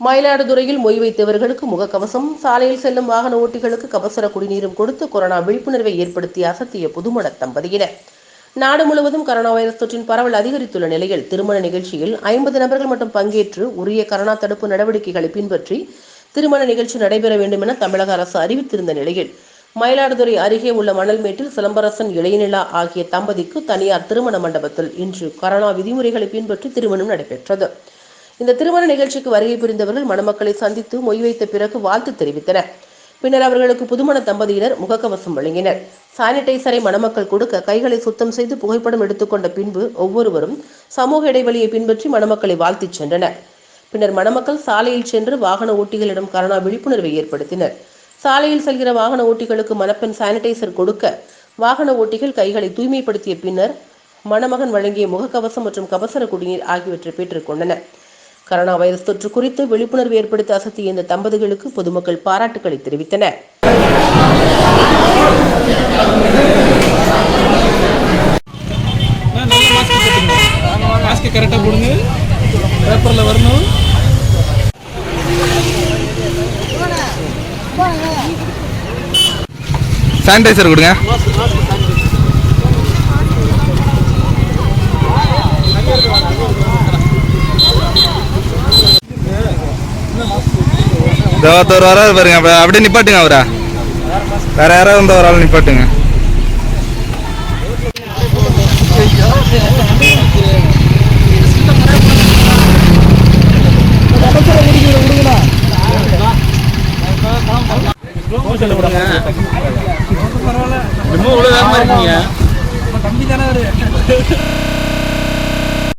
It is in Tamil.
மயிலாடுதுறையில் மொய் வைத்தவர்களுக்கு முகக்கவசம் சாலையில் செல்லும் வாகன ஓட்டிகளுக்கு கபசர குடிநீரும் கொடுத்து கொரோனா விழிப்புணர்வை ஏற்படுத்தி அசத்திய புதுமண தம்பதியினர். நாடு முழுவதும் கரோனா வைரஸ் தொற்றின் பரவல் அதிகரித்துள்ள நிலையில் திருமண நிகழ்ச்சியில் ஐம்பது நபர்கள் மட்டும் பங்கேற்று உரிய கரோனா தடுப்பு நடவடிக்கைகளை பின்பற்றி திருமண நிகழ்ச்சி நடைபெற வேண்டும் என தமிழக அரசு அறிவித்திருந்த நிலையில் மயிலாடுதுறை அருகே உள்ள மணல்மேட்டில் சிலம்பரசன் இளையநிலா ஆகிய தம்பதிக்கு தனியார் திருமண மண்டபத்தில் இன்று கரோனா விதிமுறைகளை பின்பற்றி திருமணம் நடைபெற்றது. இந்த திருமண நிகழ்ச்சிக்கு வருகை புரிந்தவர்கள் மணமக்களை சந்தித்து மொய் வைத்த பிறகு வாழ்த்து தெரிவித்தனர். பின்னர் அவர்களுக்கு புதுமண தம்பதியினர் முகக்கவசம் வழங்கினர். சானிடைசரை மணமக்கள் கொடுக்க கைகளை சுத்தம் செய்து புகைப்படம் எடுத்துக்கொண்ட பின்பு ஒவ்வொருவரும் சமூக இடைவெளியை பின்பற்றி மணமக்களை வாழ்த்திச் சென்றனர். பின்னர் மணமக்கள் சாலையில் சென்று வாகன ஓட்டிகளிடம் கரோனா விழிப்புணர்வை ஏற்படுத்தினர். சாலையில் செல்கிற வாகன ஓட்டிகளுக்கு மணப்பெண் சானிடைசர் கொடுக்க வாகன ஓட்டிகள் கைகளை தூய்மைப்படுத்திய பின்னர் மணமகன் வழங்கிய முகக்கவசம் மற்றும் கபசர குடிநீர் ஆகியவற்றை பெற்றுக்கொண்டனர் கரோனா வைரஸ் தொற்று குறித்து விழிப்புணர்வு ஏற்படுத்த அசத்திய இந்த தம்பதிகளுக்கு பொதுமக்கள் பாராட்டுக்களை தெரிவித்தனர். கரெக்டாக போடுங்க. பேப்பரில் வரணும். சானிடைசர் கொடுங்க. ஒருத்தர் வராரு பாருங்க. அப்ப அப்படியே நிப்பாட்டுங்க அவரா. வேற யாராவது வந்து ஒரு ஆள் நிப்பாட்டுங்க. ரொம்ப இவ்வளோ வேகமாக இருக்கீங்க. தம்பி தானே